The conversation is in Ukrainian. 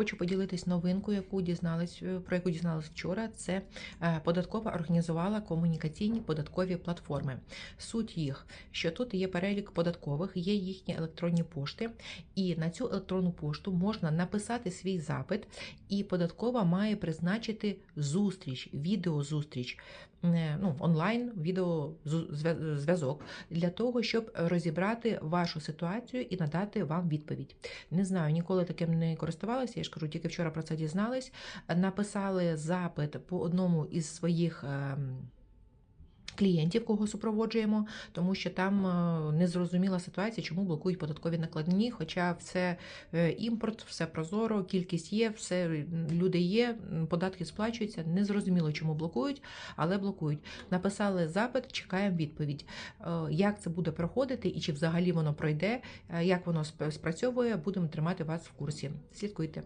Хочу поділитись новинкою, яку дізнались, е, про яку дізналась вчора. Це е, податкова організувала комунікаційні податкові платформи. Суть їх, що тут є перелік податкових, є їхні електронні пошти, і на цю електронну пошту можна написати свій запит, і податкова має призначити зустріч, відеозустріч, е, ну, онлайн відеозв'язок для того, щоб розібрати вашу ситуацію і надати вам відповідь. Не знаю, ніколи таким не користувалася. Ж кажу, тільки вчора про це дізнались. Написали запит по одному із своїх. Клієнтів, кого супроводжуємо, тому що там е, незрозуміла ситуація, чому блокують податкові накладні. Хоча все е, імпорт, все прозоро, кількість є, все люди є, податки сплачуються. Незрозуміло, чому блокують, але блокують. Написали запит, чекаємо відповідь. Е, Як це буде проходити і чи взагалі воно пройде, е, як воно спрацьовує, будемо тримати вас в курсі. Слідкуйте.